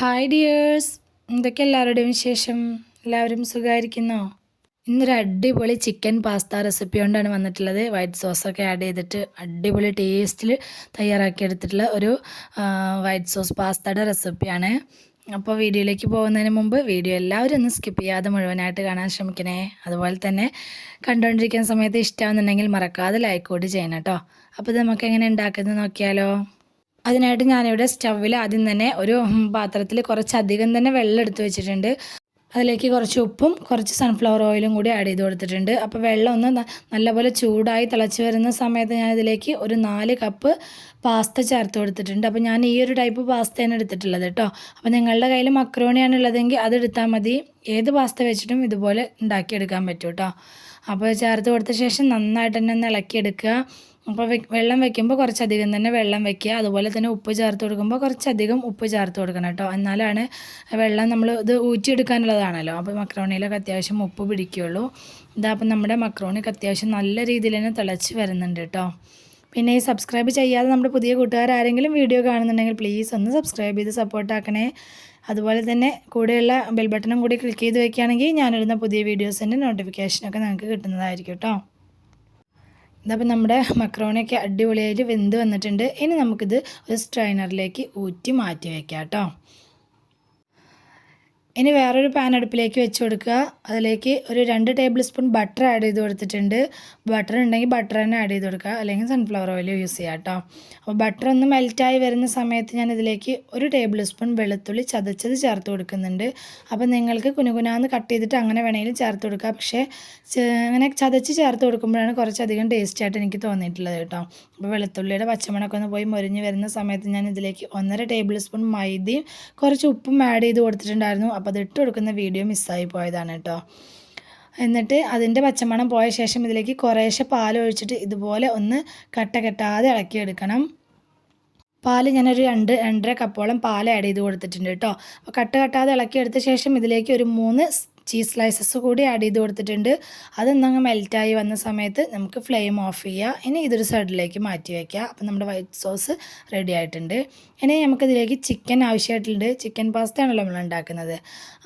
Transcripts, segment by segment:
Hi dears എന്തൊക്കെ എല്ലാവരുടെയും വിശേഷം? എല്ലാവരും സുഖമായിരിക്കുന്നോ? ഇന്നൊരു അടിപൊളി ചിക്കൻ പാസ്ത റെസിപ്പി കൊണ്ടാണ് വന്നിട്ടുള്ളത്. വൈറ്റ് സോസൊക്കെ ആഡ് ചെയ്തിട്ട് അടിപൊളി ടേസ്റ്റിൽ തയ്യാറാക്കിയെടുത്തിട്ടുള്ള ഒരു വൈറ്റ് സോസ് പാസ്തയുടെ റെസിപ്പിയാണ് അപ്പോൾ വീഡിയോയിലേക്ക് പോകുന്നതിന് മുമ്പ് വീഡിയോ എല്ലാവരും ഒന്ന് സ്കിപ്പ് ചെയ്യാതെ മുഴുവനായിട്ട് കാണാൻ ശ്രമിക്കണേ. അതുപോലെ തന്നെ കണ്ടുകൊണ്ടിരിക്കുന്ന സമയത്ത് ഇഷ്ടമാണെന്നുണ്ടെങ്കിൽ മറക്കാതെ ലൈക്ക് കൂടി ചെയ്യണം കേട്ടോ. അപ്പോൾ ഇത് നമുക്ക് എങ്ങനെ ഉണ്ടാക്കുന്നത് നോക്കിയാലോ. അതിനായിട്ട് ഞാനിവിടെ സ്റ്റൗവിൽ ആദ്യം തന്നെ ഒരു പാത്രത്തിൽ കുറച്ചധികം തന്നെ വെള്ളം എടുത്ത് വെച്ചിട്ടുണ്ട്. അതിലേക്ക് കുറച്ച് ഉപ്പും കുറച്ച് സൺഫ്ലവർ ഓയിലും കൂടി ആഡ് ചെയ്ത് കൊടുത്തിട്ടുണ്ട്. അപ്പോൾ വെള്ളം ഒന്ന് നല്ലപോലെ ചൂടായി തിളച്ച് വരുന്ന സമയത്ത് ഞാനിതിലേക്ക് ഒരു നാല് കപ്പ് പാസ്ത ചേർത്ത് കൊടുത്തിട്ടുണ്ട്. അപ്പോൾ ഞാൻ ഈ ഒരു ടൈപ്പ് പാസ്തയാണ് എടുത്തിട്ടുള്ളത് കേട്ടോ അപ്പോൾ നിങ്ങളുടെ കയ്യിൽ മക്രോണിയാണ് ഉള്ളതെങ്കിൽ അത് എടുത്താൽ മതി. ഏത് പാസ്ത വെച്ചിട്ടും ഇതുപോലെ ഉണ്ടാക്കിയെടുക്കാൻ പറ്റും കേട്ടോ അപ്പോൾ ചേർത്ത് കൊടുത്ത ശേഷം നന്നായിട്ട് തന്നെ ഒന്ന് ഇളക്കിയെടുക്കുക. അപ്പോൾ വെള്ളം വെക്കുമ്പോൾ കുറച്ചധികം തന്നെ വെള്ളം വെക്കുക. അതുപോലെ തന്നെ ഉപ്പ് ചേർത്ത് കൊടുക്കുമ്പോൾ കുറച്ചധികം ഉപ്പ് ചേർത്ത് കൊടുക്കണം കേട്ടോ. എന്നാലാണ് വെള്ളം നമ്മൾ ഇത് ഊറ്റിയെടുക്കാനുള്ളതാണല്ലോ. അപ്പോൾ മക്രോണിയിലൊക്കെ അത്യാവശ്യം ഉപ്പ് പിടിക്കുകയുള്ളൂ. ഇതാ അപ്പം നമ്മുടെ മക്രോണിക്ക് അത്യാവശ്യം നല്ല രീതിയിൽ തന്നെ തിളച്ച് വരുന്നുണ്ട് കേട്ടോ. പിന്നെ ഈ സബ്സ്ക്രൈബ് ചെയ്യാതെ നമ്മുടെ പുതിയ കൂട്ടുകാർ ആരെങ്കിലും വീഡിയോ കാണുന്നുണ്ടെങ്കിൽ പ്ലീസ് ഒന്ന് സബ്സ്ക്രൈബ് ചെയ്ത് സപ്പോർട്ടാക്കണേ അതുപോലെ തന്നെ കൂടെയുള്ള ബെൽ ബട്ടണും കൂടി ക്ലിക്ക് ചെയ്ത് വെക്കുകയാണെങ്കിൽ ഞാനിടുന്ന പുതിയ വീഡിയോസിന്റെ നോട്ടിഫിക്കേഷനൊക്കെ നിങ്ങൾക്ക് കിട്ടുന്നതായിരിക്കും കേട്ടോ. ഇതപ്പോൾ നമ്മുടെ മക്രോണിയൊക്കെ അടിപൊളിയായിട്ട് വെന്ത് വന്നിട്ടുണ്ട്. ഇനി നമുക്കിത് ഒരു സ്ട്രൈനറിലേക്ക് ഊറ്റി മാറ്റി വയ്ക്കാം കേട്ടോ ഇനി വേറൊരു പാൻ അടുപ്പിലേക്ക് വെച്ച് കൊടുക്കുക. അതിലേക്ക് ഒരു രണ്ട് ടേബിൾ സ്പൂൺ ബട്ടർ ആഡ് ചെയ്ത് കൊടുത്തിട്ടുണ്ട്. ബട്ടർ ഉണ്ടെങ്കിൽ ബട്ടർ തന്നെ ആഡ് ചെയ്ത് കൊടുക്കുക. അല്ലെങ്കിൽ സൺഫ്ലവർ ഓയിൽ യൂസ് ചെയ്യാം കേട്ടോ അപ്പോൾ ബട്ടർ ഒന്ന് മെൽറ്റായി വരുന്ന സമയത്ത് ഞാൻ ഇതിലേക്ക് ഒരു ടേബിൾ സ്പൂൺ വെളുത്തുള്ളി ചതച്ചത് ചേർത്ത് കൊടുക്കുന്നുണ്ട്. അപ്പോൾ നിങ്ങൾക്ക് കുനുകുനാന്ന് കട്ട് ചെയ്തിട്ട് അങ്ങനെ വേണമെങ്കിലും ചേർത്ത് കൊടുക്കുക പക്ഷേ അങ്ങനെ ചതച്ച് ചേർത്ത് കൊടുക്കുമ്പോഴാണ് കുറച്ചധികം ടേസ്റ്റി ആയിട്ട് എനിക്ക് തോന്നിയിട്ടുള്ളത് കേട്ടോ അപ്പോൾ വെളുത്തുള്ളിയുടെ പച്ചമണമൊക്കെ ഒന്ന് പോയി മുരിഞ്ഞ് വരുന്ന സമയത്ത് ഞാൻ ഇതിലേക്ക് ഒന്നര ടേബിൾ സ്പൂൺ മൈദയും കുറച്ച് ഉപ്പും ആഡ് ചെയ്ത് കൊടുത്തിട്ടുണ്ടായിരുന്നു. അപ്പോൾ അത് ഇട്ട് കൊടുക്കുന്ന വീഡിയോ മിസ്സായി പോയതാണ് കേട്ടോ എന്നിട്ട് അതിന്റെ പച്ചമണം പോയ ശേഷം ഇതിലേക്ക് കുറേശ്ശെ പാൽ ഒഴിച്ചിട്ട് ഇതുപോലെ ഒന്ന് കട്ട കെട്ടാതെ ഇളക്കിയെടുക്കണം. പാൽ ഞാനൊരു രണ്ട് രണ്ടര കപ്പോളം പാൽ ആഡ് ചെയ്ത് കൊടുത്തിട്ടുണ്ട് കേട്ടോ അപ്പോൾ കട്ട് കട്ടാതെ ഇളക്കിയെടുത്ത ശേഷം ഇതിലേക്ക് ഒരു മൂന്ന് ചീസ് സ്ലൈസസ് കൂടി ആഡ് ചെയ്ത് കൊടുത്തിട്ടുണ്ട്. അതൊന്നങ്ങ് മെൽറ്റായി വന്ന സമയത്ത് നമുക്ക് ഫ്ലെയിം ഓഫ് ചെയ്യുക ഇനി ഇതൊരു സൈഡിലേക്ക് മാറ്റി വയ്ക്കുക അപ്പോൾ നമ്മുടെ വൈറ്റ് സോസ് റെഡി ആയിട്ടുണ്ട്. ഇനി നമുക്കിതിലേക്ക് ചിക്കൻ ആവശ്യമായിട്ടുണ്ട്. ചിക്കൻ പാസ്ത ആണല്ലോ നമ്മൾ ഉണ്ടാക്കുന്നത്.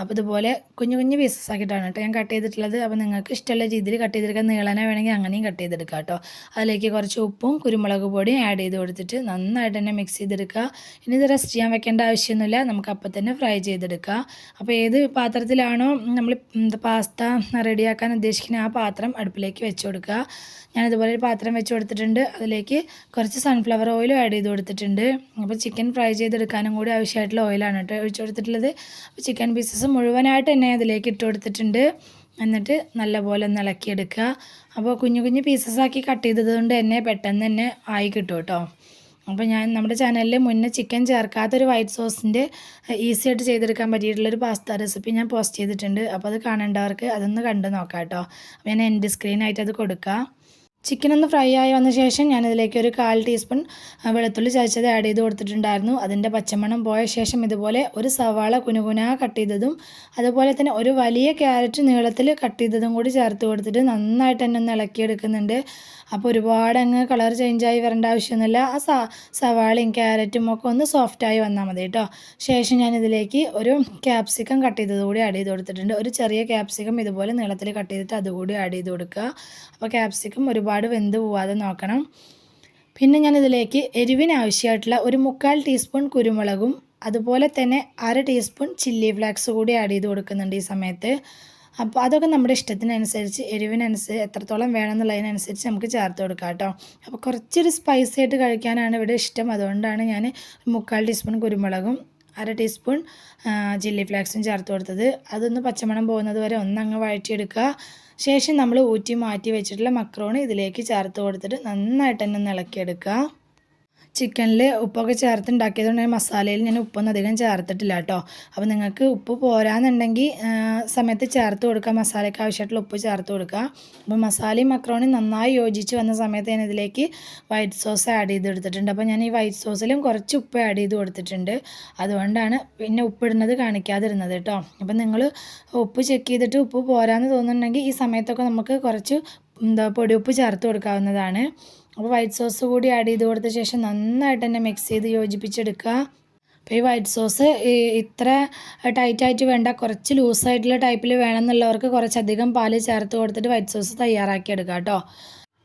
അപ്പോൾ ഇതുപോലെ കുഞ്ഞു കുഞ്ഞു പീസസ് ആക്കിയിട്ടാണ് കേട്ടോ ഞാൻ കട്ട് ചെയ്തിട്ടുള്ളത്. അപ്പോൾ നിങ്ങൾക്ക് ഇഷ്ടമുള്ള രീതിയിൽ കട്ട് ചെയ്തെടുക്കാൻ നീളനെ വേണമെങ്കിൽ അങ്ങനെയും കട്ട് ചെയ്തെടുക്കുക കേട്ടോ. അതിലേക്ക് കുറച്ച് ഉപ്പും കുരുമുളക് പൊടിയും ആഡ് ചെയ്ത് കൊടുത്തിട്ട് നന്നായിട്ട് തന്നെ മിക്സ് ചെയ്തെടുക്കുക ഇനി ഇത് റെസ്റ്റ് ചെയ്യാൻ വെക്കേണ്ട ആവശ്യമൊന്നുമില്ല. നമുക്ക് അപ്പം തന്നെ ഫ്രൈ ചെയ്തെടുക്കുക അപ്പോൾ ഏത് പാത്രത്തിലാണോ നമ്മൾ പാസ്ത റെഡിയാക്കാൻ ഉദ്ദേശിക്കുന്ന ആ പാത്രം അടുപ്പിലേക്ക് വെച്ച് കൊടുക്കുക. ഞാൻ ഇതുപോലെ ഒരു പാത്രം വെച്ച് കൊടുത്തിട്ടുണ്ട്. അതിലേക്ക് കുറച്ച് സൺഫ്ലവർ ഓയിലും ആഡ് ചെയ്ത് കൊടുത്തിട്ടുണ്ട്. അപ്പോൾ ചിക്കൻ ഫ്രൈ ചെയ്തെടുക്കാനും കൂടി ആവശ്യമായിട്ടുള്ള ഓയിലാണ് കേട്ടോ ഒഴിച്ച് കൊടുത്തിട്ടുള്ളത്. അപ്പോൾ ചിക്കൻ പീസസ് മുഴുവനായിട്ട് തന്നെ അതിലേക്ക് ഇട്ട് കൊടുത്തിട്ടുണ്ട്. എന്നിട്ട് നല്ലപോലെ ഒന്ന് ഇളക്കിയെടുക്കുക. അപ്പോൾ കുഞ്ഞു കുഞ്ഞു പീസസ് ആക്കി കട്ട് ചെയ്തത് കൊണ്ട് തന്നെ പെട്ടെന്ന് തന്നെ ആയി കിട്ടും കേട്ടോ. അപ്പോൾ ഞാൻ നമ്മുടെ ചാനലിൽ മുന്നേ ചിക്കൻ ചേർക്കാത്തൊരു വൈറ്റ് സോസിന്റെ ഈസി ആയിട്ട് ചെയ്തെടുക്കാൻ പറ്റിയിട്ടുള്ളൊരു പാസ്ത റെസിപ്പി ഞാൻ പോസ്റ്റ് ചെയ്തിട്ടുണ്ട്. അപ്പോൾ അത് കാണേണ്ടവർക്ക് അതൊന്ന് കണ്ടു നോക്കാം കേട്ടോ അപ്പോൾ ഞാൻ എന്റെ സ്ക്രീനായിട്ട് അത് കൊടുക്കാം. ചിക്കൻ ഒന്ന് ഫ്രൈ ആയി വന്ന ശേഷം ഞാനിതിലേക്ക് ഒരു കാൽ ടീസ്പൂൺ വെളുത്തുള്ളി ചതച്ചത് ആഡ് ചെയ്ത് കൊടുത്തിട്ടുണ്ടായിരുന്നു. അതിന്റെ പച്ചമണം പോയ ശേഷം ഇതുപോലെ ഒരു സവാള കുനുകുന കട്ട് ചെയ്തതും അതുപോലെ തന്നെ ഒരു വലിയ ക്യാരറ്റ് നീളത്തിൽ കട്ട് ചെയ്തതും കൂടി ചേർത്ത് കൊടുത്തിട്ട് നന്നായിട്ട് തന്നെ ഒന്ന് ഇളക്കിയെടുക്കുന്നുണ്ട്. അപ്പോൾ ഒരുപാട് അങ്ങ് കളർ ചേഞ്ചായി വരേണ്ട ആവശ്യമൊന്നുമില്ല. ആ സ സവാളയും ക്യാരറ്റും ഒക്കെ ഒന്ന് സോഫ്റ്റായി വന്നാൽ മതി കേട്ടോ. ശേഷം ഞാനിതിലേക്ക് ഒരു ക്യാപ്സിക്കം കട്ട് ചെയ്തത് കൂടി ആഡ് ചെയ്ത് കൊടുത്തിട്ടുണ്ട്. ഒരു ചെറിയ ക്യാപ്സിക്കം ഇതുപോലെ നീളത്തിൽ കട്ട് ചെയ്തിട്ട് അതുകൂടി ആഡ് ചെയ്ത് കൊടുക്കുക. അപ്പോൾ ക്യാപ്സിക്കം ഒരുപാട് വെന്ത് പോവാതെ നോക്കണം. പിന്നെ ഞാനിതിലേക്ക് എരിവിന് ആവശ്യമായിട്ടുള്ള ഒരു മുക്കാൽ ടീസ്പൂൺ കുരുമുളകും അതുപോലെ തന്നെ അര ടീസ്പൂൺ ചില്ലി ഫ്ലാക്സ് കൂടി ആഡ് ചെയ്ത് കൊടുക്കുന്നുണ്ട് ഈ സമയത്ത്. അപ്പോൾ അതൊക്കെ നമ്മുടെ ഇഷ്ടത്തിനനുസരിച്ച് എരിവിനനുസരിച്ച് എത്രത്തോളം വേണമെന്നുള്ളതിനനുസരിച്ച് നമുക്ക് ചേർത്ത് കൊടുക്കാം കേട്ടോ. അപ്പോൾ കുറച്ചൊരു സ്പൈസി ആയിട്ട് കഴിക്കാനാണ് ഇവിടെ ഇഷ്ടം. അതുകൊണ്ടാണ് ഞാൻ മുക്കാൽ ടീസ്പൂൺ കുരുമുളകും അര ടീസ്പൂൺ ചില്ലി ഫ്ലാക്സും ചേർത്ത് കൊടുത്തത്. അതൊന്ന് പച്ചമണം പോകുന്നത് വരെ ഒന്നങ്ങ് വഴറ്റിയെടുക്കുക. ശേഷം നമ്മൾ ഊറ്റി മാറ്റി വെച്ചിട്ടുള്ള മക്രോണി ഇതിലേക്ക് ചേർത്ത് കൊടുത്തിട്ട് നന്നായിട്ട് തന്നെ ഒന്ന് ഇളക്കിയെടുക്കുക. ചിക്കനിൽ ഉപ്പൊക്കെ ചേർത്ത് ഉണ്ടാക്കിയതുകൊണ്ട് മസാലയിൽ ഞാൻ ഉപ്പൊന്നും അധികം ചേർത്തിട്ടില്ല കേട്ടോ. അപ്പോൾ നിങ്ങൾക്ക് ഉപ്പ് പോരാന്നുണ്ടെങ്കിൽ സമയത്ത് ചേർത്ത് കൊടുക്കുക. മസാലയ്ക്ക് ആവശ്യമായിട്ടുള്ള ഉപ്പ് ചേർത്ത് കൊടുക്കുക. അപ്പോൾ മസാലയും മക്രോണി നന്നായി യോജിച്ച് വന്ന സമയത്ത് ഞാൻ ഇതിലേക്ക് വൈറ്റ് സോസ് ആഡ് ചെയ്ത് എടുത്തിട്ടുണ്ട് അപ്പോൾ ഞാൻ ഈ വൈറ്റ് സോസിലും കുറച്ച് ഉപ്പ് ആഡ് ചെയ്ത് കൊടുത്തിട്ടുണ്ട്. അതുകൊണ്ടാണ് പിന്നെ ഉപ്പിടുന്നത് കാണിക്കാതിരുന്നത് കേട്ടോ. അപ്പോൾ നിങ്ങൾ ഉപ്പ് ചെക്ക് ചെയ്തിട്ട് ഉപ്പ് പോരാന്ന് തോന്നുന്നുണ്ടെങ്കിൽ ഈ സമയത്തൊക്കെ നമുക്ക് കുറച്ച് എന്താ പൊടിയുപ്പ് ചേർത്ത് കൊടുക്കാവുന്നതാണ്. അപ്പോൾ വൈറ്റ് സോസ് കൂടി ആഡ് ചെയ്ത് കൊടുത്ത ശേഷം നന്നായിട്ട് തന്നെ മിക്സ് ചെയ്ത് യോജിപ്പിച്ചെടുക്കുക. അപ്പോൾ ഈ വൈറ്റ് സോസ് ഇത്ര ടൈറ്റായിട്ട് വേണ്ട കുറച്ച് ലൂസായിട്ടുള്ള ടൈപ്പിൽ വേണം വേണമെന്നുള്ളവർക്ക് കുറച്ചധികം പാൽ ചേർത്ത് കൊടുത്തിട്ട് വൈറ്റ് സോസ് തയ്യാറാക്കി കേട്ടോ.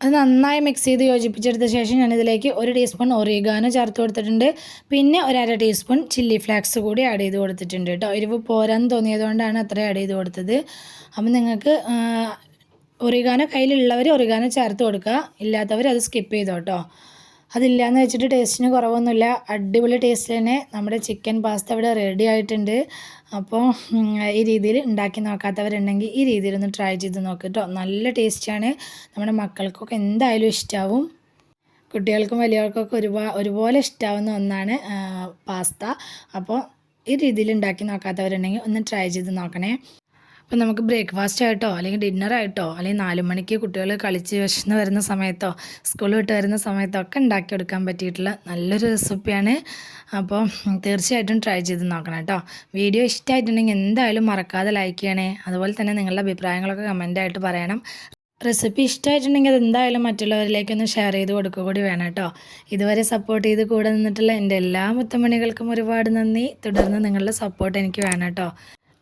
അത് നന്നായി മിക്സ് ചെയ്ത് യോജിപ്പിച്ചെടുത്ത ശേഷം ഞാനിതിലേക്ക് ഒരു ടീസ്പൂൺ ഒറിഗാനോ ചേർത്ത് കൊടുത്തിട്ടുണ്ട്. പിന്നെ ഒരു അര ടീസ്പൂൺ ചില്ലി ഫ്ലേക്സ് കൂടി ആഡ് ചെയ്ത് കൊടുത്തിട്ടുണ്ട് കേട്ടോ. എരിവ് പോരാന്ന് തോന്നിയതുകൊണ്ടാണ് അത്ര ആഡ് ചെയ്ത് കൊടുത്തത്. അപ്പം നിങ്ങൾക്ക് ഒറിഗാനോ കയ്യിലുള്ളവർ ഒറിഗാനോ ചേർത്ത് കൊടുക്കുക. ഇല്ലാത്തവർ അത് സ്കിപ്പ് ചെയ്തോ കേട്ടോ അതില്ലാന്ന് വെച്ചിട്ട് ടേസ്റ്റിന് കുറവൊന്നുമില്ല. അടിപൊളി ടേസ്റ്റ് തന്നെ. നമ്മുടെ ചിക്കൻ പാസ്ത ഇവിടെ റെഡി ആയിട്ടുണ്ട്. അപ്പോൾ ഈ രീതിയിൽ ഉണ്ടാക്കി നോക്കാത്തവരുണ്ടെങ്കിൽ ഈ രീതിയിൽ ഒന്ന് ട്രൈ ചെയ്ത് നോക്ക് കേട്ടോ നല്ല ടേസ്റ്റാണ് നമ്മുടെ മക്കൾക്കൊക്കെ എന്തായാലും ഇഷ്ടാവും. കുട്ടികൾക്കും വലിയവർക്കൊക്കെ ഒരുപാ ഒരുപോലെ ഇഷ്ടാവുന്ന ഒന്നാണ് പാസ്ത അപ്പോൾ ഈ രീതിയിൽ ഉണ്ടാക്കി നോക്കാത്തവരുണ്ടെങ്കിൽ ഒന്ന് ട്രൈ ചെയ്ത് നോക്കണേ. അപ്പോൾ നമുക്ക് ബ്രേക്ക്ഫാസ്റ്റ് ആയിട്ടോ അല്ലെങ്കിൽ ഡിന്നർ ആയിട്ടോ അല്ലെങ്കിൽ നാല് മണിക്ക് കുട്ടികൾ കളിച്ച് വിശന്ന് വരുന്ന സമയത്തോ സ്കൂൾ വിട്ട് വരുന്ന സമയത്തോ ഒക്കെ ഉണ്ടാക്കിയെടുക്കാൻ പറ്റിയിട്ടുള്ള നല്ലൊരു റെസിപ്പിയാണ് അപ്പോൾ തീർച്ചയായിട്ടും ട്രൈ ചെയ്ത് നോക്കണം കേട്ടോ. വീഡിയോ ഇഷ്ടമായിട്ടുണ്ടെങ്കിൽ എന്തായാലും മറക്കാതെ ലൈക്ക് ചെയ്യണേ. അതുപോലെ തന്നെ നിങ്ങളുടെ അഭിപ്രായങ്ങളൊക്കെ കമന്റായിട്ട് പറയണം. റെസിപ്പി ഇഷ്ടമായിട്ടുണ്ടെങ്കിൽ അത് എന്തായാലും മറ്റുള്ളവരിലേക്കൊന്ന് ഷെയർ ചെയ്ത് കൊടുക്കുക കൂടി വേണം കേട്ടോ. ഇതുവരെ സപ്പോർട്ട് ചെയ്ത് കൂടെ നിന്നിട്ടുള്ള എന്റെ എല്ലാ മുത്തമണികൾക്കും ഒരുപാട് നന്ദി. തുടർന്ന് നിങ്ങളുടെ സപ്പോർട്ട് എനിക്ക് വേണം കേട്ടോ.